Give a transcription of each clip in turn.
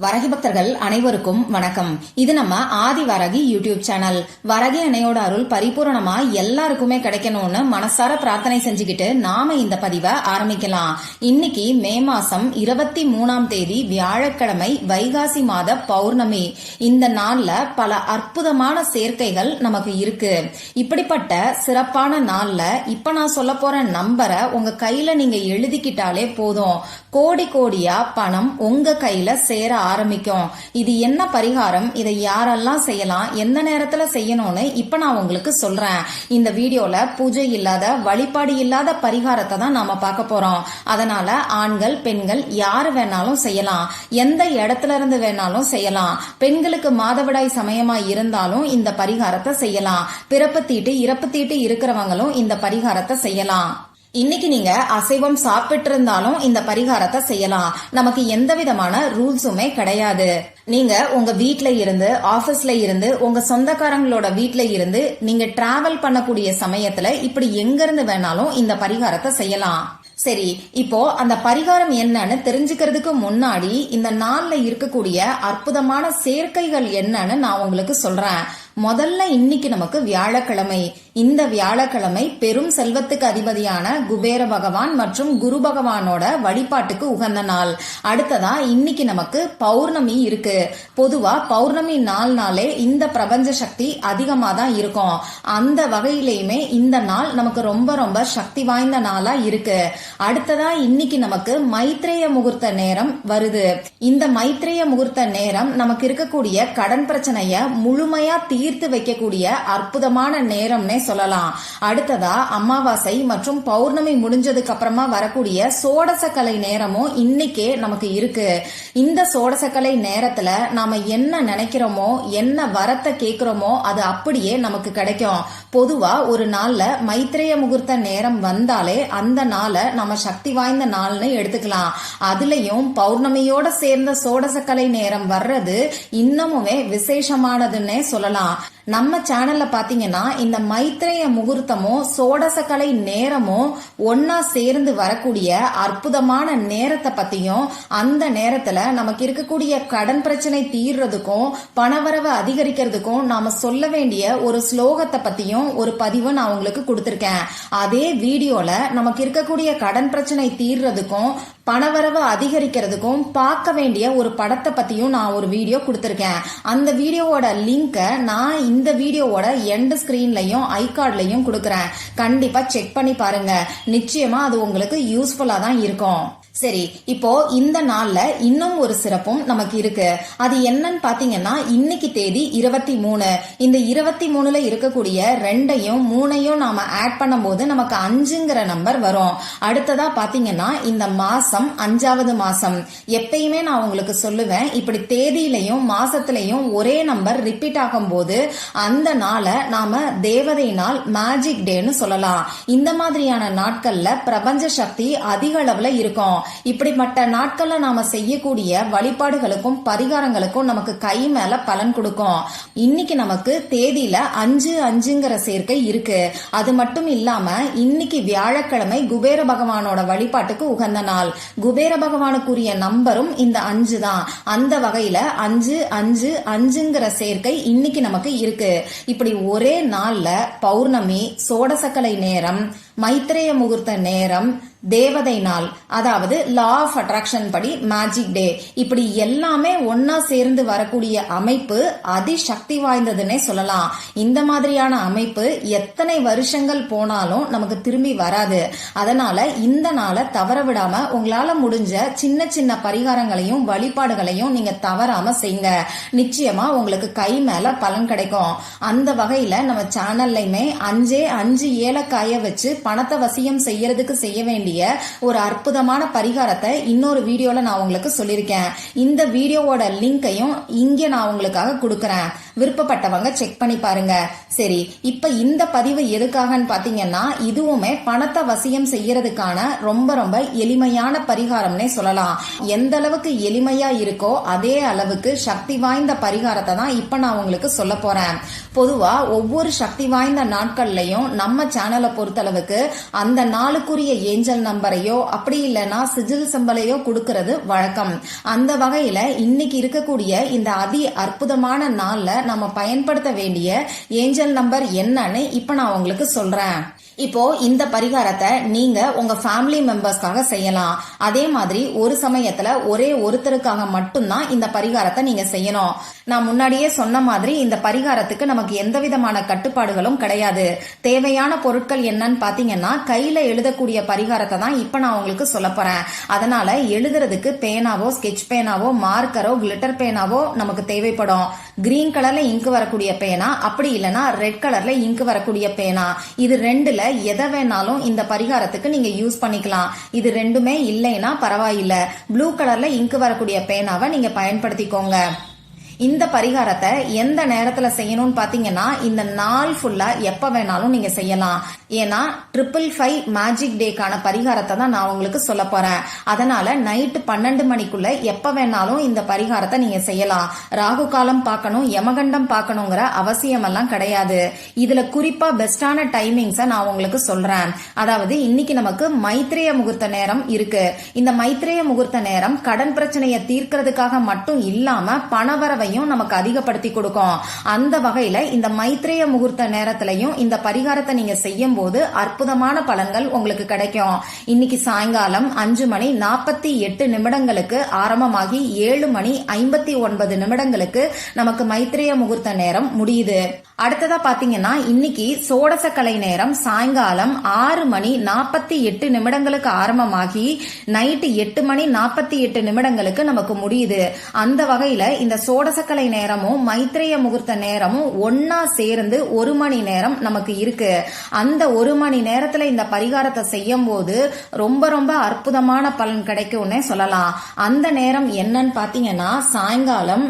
வரகி பக்தர்கள் அனைவருக்கும் வணக்கம். இது நம்ம ஆதி வரகி யூடியூப் சேனல். வரகி அணையோட அருள் பரிபூரணமா எல்லாருக்குமே கிடைக்கணும்னு மனசார பிரார்த்தனை செஞ்சுக்கிட்டு நாம இந்த பதிவை ஆரம்பிக்கலாம். இன்னைக்கு மே மாசம் இருபத்தி மூணாம் தேதி வியாழக்கிழமை வைகாசி மாத பௌர்ணமி. இந்த நாள்ல பல அற்புதமான சேர்க்கைகள் நமக்கு இருக்கு. இப்படிப்பட்ட சிறப்பான நாள்ல இப்ப நான் சொல்ல போற நம்பரை உங்க கையில நீங்க எழுதிக்கிட்டாலே போதும். கோடி கோடியா பணம் உங்க கையில சேரா ஆரம்பிக்கும். இது என்ன பரிகாரம்? இதை யாரெல்லாம் செய்யலாம்? எந்த நேரத்துல செய்யணும்னு இப்ப நான் உங்களுக்கு சொல்றேன். இந்த வீடியோல பூஜை இல்லாத வழிபாடு இல்லாத பரிகாரத்தை தான் நாம பார்க்க போறோம். அதனால ஆண்கள் பெண்கள் யாரு வேணாலும் செய்யலாம். எந்த இடத்துல இருந்து வேணாலும் செய்யலாம். பெண்களுக்கு மாதவிடாய் சமயமா இருந்தாலும் இந்த பரிகாரத்தை செய்யலாம். பிறப்பு தீட்டு இறப்பு தீட்டு இருக்கிறவங்களும் இந்த பரிகாரத்தை செய்யலாம். இன்னைக்கு நீங்க அசைவம் சாப்பிட்டு இருந்தாலும் இந்த பரிகாரத்தை செய்யலாம். நமக்கு எந்த விதமான ரூல்ஸுமே கிடையாது. நீங்க உங்க வீட்ல இருந்து ஆபீஸ்ல இருந்து உங்க சொந்தக்காரங்களோட வீட்ல இருந்து நீங்க டிராவல் பண்ணக்கூடிய சமயத்துல இப்படி எங்க இருந்து வேணாலும் இந்த பரிகாரத்தை செய்யலாம். சரி இப்போ அந்த பரிகாரம் என்னன்னு தெரிஞ்சுக்கிறதுக்கு முன்னாடி இந்த நாள்ல இருக்கக்கூடிய அற்புதமான சேர்க்கைகள் என்னன்னு நான் உங்களுக்கு சொல்றேன். முதல்ல இன்னைக்கு நமக்கு வியாழக்கிழமை. இந்த வியாழக்கிழமை பெரும் செல்வத்துக்கு அதிபதியான குபேர பகவான் மற்றும் குரு பகவானோட வழிபாட்டுக்கு உகந்த நாள். அடுத்ததா இன்னைக்கு நமக்கு பௌர்ணமி இருக்கு. பொதுவா பௌர்ணமி நாள் நாளே இந்த பிரபஞ்ச சக்தி அதிகமா தான் இருக்கும். அந்த வகையிலையுமே இந்த நாள் நமக்கு ரொம்ப ரொம்ப சக்தி வாய்ந்த நாளா இருக்கு. அடுத்ததா இன்னைக்கு நமக்கு மைத்ரேய முகூர்த்த நேரம் வருது. இந்த மைத்ரேய முகூர்த்த நேரம் நமக்கு இருக்கக்கூடிய கடன் பிரச்சனைய முழுமையா தீர்த்து வைக்கக்கூடிய அற்புதமான நேரம்னே சொல்லலாம். அடுத்ததா அமாவாசை மற்றும் பௌர்ணமி முடிஞ்சதுக்கு அப்புறமா வரக்கூடிய சோடசக்கலை நேரமும் இன்னைக்கே நமக்கு இருக்கு. இந்த சோடசக்கலை நேரத்துல நாம என்ன நினைக்கிறோமோ என்ன வரத்தை கேட்கிறோமோ அது அப்படியே நமக்கு கிடைக்கும். பொதுவா ஒரு நாள்ல மைத்ரேய முகூர்த்த நேரம் வந்தாலே அந்த நாளை நம்ம சக்தி வாய்ந்த நாள்னு எடுத்துக்கலாம். அதுலயும் பௌர்ணமியோட சேர்ந்த சோடசக்கலை நேரம் வர்றது இன்னமுமே விசேஷமானதுன்னே சொல்லலாம். now நம்ம சேனல்ல பாத்தீங்கன்னா இந்த மைத்ரேய முகூர்த்தமும் சோடசக்கலை நேரமும் ஒன்னா சேர்ந்து வரக்கூடிய அற்புதமான நேரத்தை பத்தியும் அந்த நேரத்துல நமக்கு இருக்கக்கூடிய கடன் பிரச்சனை தீர்றதுக்கும் பணவரவு அதிகரிக்கிறதுக்கும் நாம சொல்ல வேண்டிய ஒரு ஸ்லோகத்தை பத்தியும் ஒரு பதிவு நான் உங்களுக்கு கொடுத்திருக்கேன். அதே வீடியோல நமக்கு இருக்கக்கூடிய கடன் பிரச்சனை தீர்றதுக்கும் பணவரவு அதிகரிக்கிறதுக்கும் பார்க்க வேண்டிய ஒரு படத்தை பத்தியும் நான் ஒரு வீடியோ கொடுத்திருக்கேன். அந்த வீடியோவோட லிங்கை நான் இந்த வீடியோவோட எண்ட் ஸ்க்ரீன்லையும் ஐ கார்ட்லயும் கொடுக்குறேன். கண்டிப்பாக செக் பண்ணி பாருங்கள் நிச்சயமாக அது உங்களுக்கு யூஸ்ஃபுல்லாக தான் இருக்கும். சரி இப்போ இந்த நாள்ல இன்னும் ஒரு சிறப்பும் நமக்கு இருக்கு. அது என்னன்னு பாத்தீங்கன்னா இன்னைக்கு தேதி இருபத்தி மூணு. இந்த இருபத்தி மூணுல இருக்கக்கூடிய ரெண்டையும் மூணையும் நாம ஆட் பண்ணும்போது நமக்கு அஞ்சுங்கிற நம்பர் வரும். அடுத்ததா பாத்தீங்கன்னா இந்த மாசம் அஞ்சாவது மாசம். எப்பயுமே நான் உங்களுக்கு சொல்லுவேன் இப்படி தேதியிலையும் மாசத்திலையும் ஒரே நம்பர் ரிப்பீட் ஆகும்போது அந்த நாளை நாம தேவதை நாள் மேஜிக் டேன்னு சொல்லலாம். இந்த மாதிரியான நாட்கள்ல பிரபஞ்ச சக்தி அதிக அளவுல இருக்கும். இப்படிப்பட்ட நாட்கள்ல நாம செய்யக்கூடிய வழிபாடுகளுக்கும் பரிகாரங்களுக்கும் நமக்கு கை மேல பலன் கொடுக்கும். இன்னைக்கு நமக்கு தேதியில அஞ்சு அஞ்சுங்கிற சேர்க்கை இருக்கு. அது மட்டும் இல்லாம இன்னைக்கு வியாழக்கிழமை குபேர பகவானோட வழிபாட்டுக்கு உகந்த நாள். குபேர பகவானுக்குரிய நம்பரும் இந்த அஞ்சு தான். அந்த வகையில அஞ்சு அஞ்சு அஞ்சுங்கிற சேர்க்கை இன்னைக்கு நமக்கு இருக்கு. இப்படி ஒரே நாள்ல பௌர்ணமி சோடசக்கலை நேரம் மைத்ரேய முகூர்த்த நேரம் தேவதை நாள் அதாவது லா ஆஃப் அட்ராக்ஷன் படி மேஜிக் டே இப்படி எல்லாமே ஒன்னா சேர்ந்து வரக்கூடிய அமைப்பு அதிசக்தி வாய்ந்ததுன்னே சொல்லலாம். இந்த மாதிரியான அமைப்பு எத்தனை வருஷங்கள் போனாலும் நமக்கு திரும்பி வராது. அதனால இந்த நாளை தவற விடாம உங்களால முடிஞ்ச சின்ன சின்ன பரிகாரங்களையும் வழிபாடுகளையும் நீங்க தவறாம செய்யுங்க. நிச்சயமா உங்களுக்கு கை மேல பலன் கிடைக்கும். அந்த வகையில நம்ம சேனல்லையுமே அஞ்சே அஞ்சு ஏலக்காய வச்சு பணத்தை வசியம் செய்யறதுக்கு செய்ய வேண்டிய ஒரு அற்புதமான பரிகாரத்தை இன்னொரு வீடியோல நான் உங்களுக்கு சொல்லியிருக்கேன். இந்த வீடியோவோட லிங்கையும் இங்கே நான் உங்களுக்காக கொடுக்கறேன். விருப்பப்பட்டவங்க செக் பண்ணி பாருங்க. சரி இப்ப இந்த பதிவு எதுக்காகன்னு பாத்தீங்கன்னா இதுவுமே பணத்தை வசியம் செய்யறதுக்கான ரொம்ப ரொம்ப எளிமையான பரிகாரம்னே சொல்லலாம். எந்த அளவுக்கு எளிமையா இருக்கோ அதே அளவுக்கு சக்தி வாய்ந்த பரிகாரத்தை தான் இப்ப நான் உங்களுக்கு சொல்ல போறேன். பொதுவா ஒவ்வொரு சக்தி வாய்ந்த நாட்கள்லயும் நம்ம சேனலை பொறுத்தளவுக்கு அந்த நாளுக்குரிய ஏஞ்சல் நம்பரையோ அப்படி இல்லைன்னா சிஜில் சிம்பலையோ கொடுக்கறது வழக்கம். அந்த வகையில இன்னைக்கு இருக்கக்கூடிய இந்த அதி அற்புதமான நாள்ல நம்ம பயன்படுத்த வேண்டிய ஏஞ்சல் நம்பர் என்னன்னு இப்ப நான் உங்களுக்கு சொல்றேன். இப்போ இந்த பரிகாரத்தை நீங்க உங்க ஃபேமிலி மெம்பர்ஸ்க்காக செய்யலாம். அதே மாதிரி ஒரு சமயத்துல ஒரே ஒருத்தருக்காக மட்டும்தான் இந்த பரிகாரத்தை நீங்க செய்யணும். நான் முன்னாடியே சொன்ன மாதிரி இந்த பரிகாரத்துக்கு நமக்கு எந்த விதமான கட்டுப்பாடுகளும் கிடையாது. தேவையான பொருட்கள் என்னன்னு பாத்தீங்கன்னா கையில எழுதக்கூடிய பரிகாரத்தை தான் இப்ப நான் உங்களுக்கு சொல்ல போறேன். அதனால எழுதுறதுக்கு பேனாவோ ஸ்கெட்ச் பேனாவோ மார்க்கரோ கிளிட்டர் பேனாவோ நமக்கு தேவைப்படும். கிரீன் கலர்ல இங்கு வரக்கூடிய பேனா அப்படி இல்லைன்னா ரெட் கலர்ல இங்கு வரக்கூடிய பேனா. இது ரெண்டுல எதை வேணாலும் இந்த பரிகாரத்துக்கு நீங்க யூஸ் பண்ணிக்கலாம். இது ரெண்டுமே இல்லைன்னா பரவாயில்ல. ப்ளூ கலர்ல இங்கு வரக்கூடிய பேனாவை நீங்க பயன்படுத்திக்கோங்க. இந்த பரிகாரத்தை எந்த நேரத்துல செய்யணும்னு பாத்தீங்கன்னா இந்த நாள் ஃபுல்லா எப்ப வேணாலும் நீங்க செய்யலாம். ஏன்னா ட்ரிபிள் ஃபைவ் மேஜிக் டேக்கான பரிகாரத்தை தான் நான் உங்களுக்கு சொல்ல போறேன். அதனால நைட்டு பன்னெண்டு மணிக்குள்ள எப்ப வேணாலும் இந்த பரிகாரத்தை நீங்க செய்யலாம். ராகு காலம் பார்க்கணும் யமகண்டம் பார்க்கணுங்கிற அவசியம் எல்லாம் கிடையாது. இதுல குறிப்பா பெஸ்டான டைமிங்ஸ நான் உங்களுக்கு சொல்றேன். அதாவது இன்னைக்கு நமக்கு மைத்ரேய முகூர்த்த நேரம் இருக்கு. இந்த மைத்ரேய முகூர்த்த நேரம் கடன் பிரச்சனையை தீர்க்கிறதுக்காக மட்டும் இல்லாம பணவரவையும் நமக்கு அதிகப்படுத்தி கொடுக்கும். அந்த வகையில இந்த மைத்ரேய முகூர்த்த நேரத்திலையும் இந்த பரிகாரத்தை நீங்க செய்யும் போது அற்புதமான பலன்கள் உங்களுக்கு கிடைக்கும். இன்னைக்கு சாயங்காலம் அஞ்சு மணி நாற்பத்தி எட்டு நிமிடங்களுக்கு ஆரம்பமாகி ஏழு மணி ஐம்பத்தி ஒன்பது நிமிடங்களுக்கு நமக்கு மைத்ரேய முகூர்த்த நேரம் முடியுது. அடுத்ததா பாத்தீங்கன்னா இன்னைக்கு சோடச கலை நேரம் சாயங்காலம் ஆறு மணி நாற்பத்தி எட்டு நிமிடங்களுக்கு ஆரம்பமாகி நைட்டு எட்டு மணி நாற்பத்தி எட்டு நிமிடங்களுக்கு நமக்கு முடியுது. அந்த வகையில இந்த சோடசக்கலை நேரமும் மைத்ரேய முகூர்த்த நேரமும் ஒன்னா சேர்ந்து ஒரு மணி நேரம் நமக்கு இருக்கு. அந்த ஒரு மணி நேரத்துல இந்த பரிகாரத்தை செய்யும் போது ரொம்ப ரொம்ப அற்புதமான பலன் கிடைக்கும்னே சொல்லலாம். அந்த நேரம் என்னன்னு பாத்தீங்கன்னா சாயங்காலம்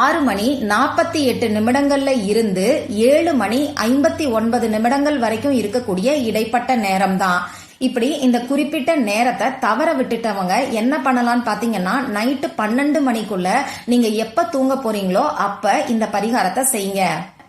ஆறு மணி நாற்பத்தி எட்டு நிமிடங்கள்ல இருந்து ஏழு மணி ஐம்பத்தி ஒன்பது நிமிடங்கள் வரைக்கும் இருக்கக்கூடிய இடைப்பட்ட நேரம் தான் இப்படி இந்த குறிப்பிட்ட நேரத்தை தவற விட்டுட்டவங்க என்ன பண்ணலாம்னு பாத்தீங்கன்னா நைட்டு பன்னெண்டு மணிக்குள்ள நீங்க எப்ப தூங்க போறீங்களோ அப்ப இந்த பரிகாரத்தை செய்யுங்க.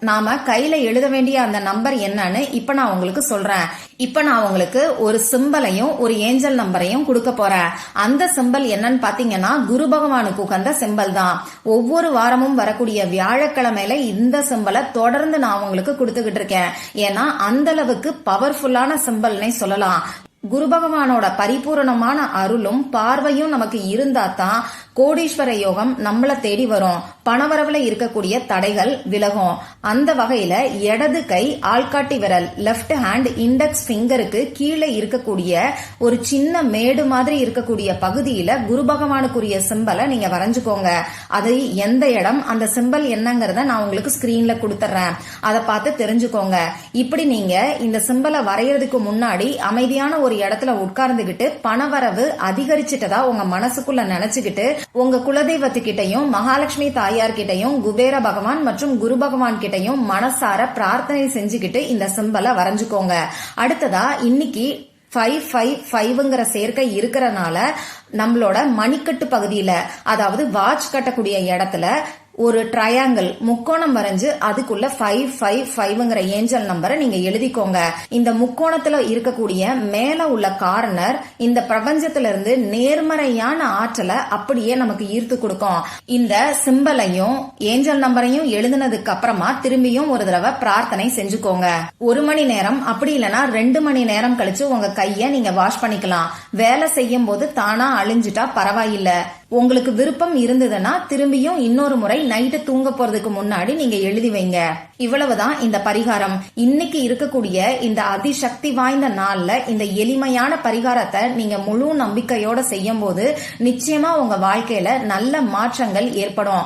நாம கையில எழுத வேண்டிய அந்த நம்பர் என்னன்னு இப்ப நான் உங்களுக்கு சொல்றேன். இப்ப நான் உங்களுக்கு ஒரு சிம்பலையும் ஒரு ஏஞ்சல் நம்பரையும் கொடுக்க போறேன். அந்த சிம்பல் என்னன்னு பாத்தீங்கன்னா குரு பகவானுக்கு உகந்த சிம்பல் தான் ஒவ்வொரு வாரமும் வரக்கூடிய வியாழக்கிழமையில இந்த சிம்பலை தொடர்ந்து நான் உங்களுக்கு கொடுத்துக்கிட்டு இருக்கேன். ஏன்னா அந்த அளவுக்கு பவர்ஃபுல்லான சிம்பல்னே சொல்லலாம். குரு பகவானோட பரிபூரணமான அருளும் பார்வையும் நமக்கு இருந்தா தான் கோடீஸ்வர யோகம் நம்மள தேடி வரும். பணவரவுல இருக்கக்கூடிய தடைகள் விலகும். அந்த வகையில இடது கை ஆள்காட்டி விரல் லெஃப்ட் ஹேண்ட் இண்டெக்ஸ் ஃபிங்கருக்கு கீழே இருக்கக்கூடிய ஒரு சின்ன மேடு மாதிரி இருக்கக்கூடிய பகுதியில குரு பகவானுக்குரிய சிம்பலை நீங்க வரைஞ்சுக்கோங்க. அது எந்த இடம் அந்த சிம்பல் என்னங்கறத நான் உங்களுக்கு ஸ்கிரீன்ல கொடுத்துறேன். அதை பார்த்து தெரிஞ்சுக்கோங்க. இப்படி நீங்க இந்த சிம்பலை வரைகிறதுக்கு முன்னாடி அமைதியான ஒரு இடத்துல உட்கார்ந்துகிட்டு பணவரவு அதிகரிச்சிட்டதா உங்க மனசுக்குள்ள நினைச்சுக்கிட்டு உங்க குலதெய்வத்துக்கிட்டையும் மகாலட்சுமி தாயார் கிட்டையும் குபேர பகவான் மற்றும் குரு பகவான் கிட்டையும் மனசார பிரார்த்தனை செஞ்சுக்கிட்டு இந்த சிம்பலை வரைஞ்சுக்கோங்க. அடுத்ததா இன்னைக்கு ஃபைவ் ஃபைவ் ஃபைவ்ங்கிற சேர்க்கை இருக்கிறனால நம்மளோட மணிக்கட்டு பகுதியில அதாவது வாட்ச் கட்டக்கூடிய இடத்துல ஒரு ட்ரையாங்கிள் முக்கோணம் வரைஞ்சு அதுக்குள்ள ஃபைவ் ஃபைவ் ஃபைவ்ங்கிற ஏஞ்சல் நம்பரை நீங்க எழுதிக்கோங்க. இந்த முக்கோணத்துல இருக்கக்கூடிய மேல உள்ள கார்னர் இந்த பிரபஞ்சத்துல இருந்து நேர்மறையான ஆற்றலை அப்படியே நமக்கு ஈர்த்து கொடுக்கும். இந்த சிம்பலையும் ஏஞ்சல் நம்பரையும் எழுதினதுக்கு அப்புறமா திரும்பியும் ஒரு தடவை பிரார்த்தனை செஞ்சுக்கோங்க. ஒரு மணி நேரம் அப்படி இல்லைன்னா ரெண்டு மணி நேரம் கழிச்சு உங்க கைய நீங்க வாஷ் பண்ணிக்கலாம். வேலை செய்யும் போது தானா அழிஞ்சிட்டா பரவாயில்லை. உங்களுக்கு விருப்பம் இருந்ததுன்னா திரும்பியும் இன்னொரு முறை நைட்டு தூங்க போறதுக்கு முன்னாடி நீங்க எழுதி வைங்க. இவ்வளவுதான் இந்த பரிகாரம். இன்னைக்கு இருக்கக்கூடிய இந்த அதிசக்தி வாய்ந்த நாள்ல இந்த எளிமையான பரிகாரத்தை நீங்க முழு நம்பிக்கையோட செய்யும் போது நிச்சயமா உங்க வாழ்க்கையில நல்ல மாற்றங்கள் ஏற்படும்.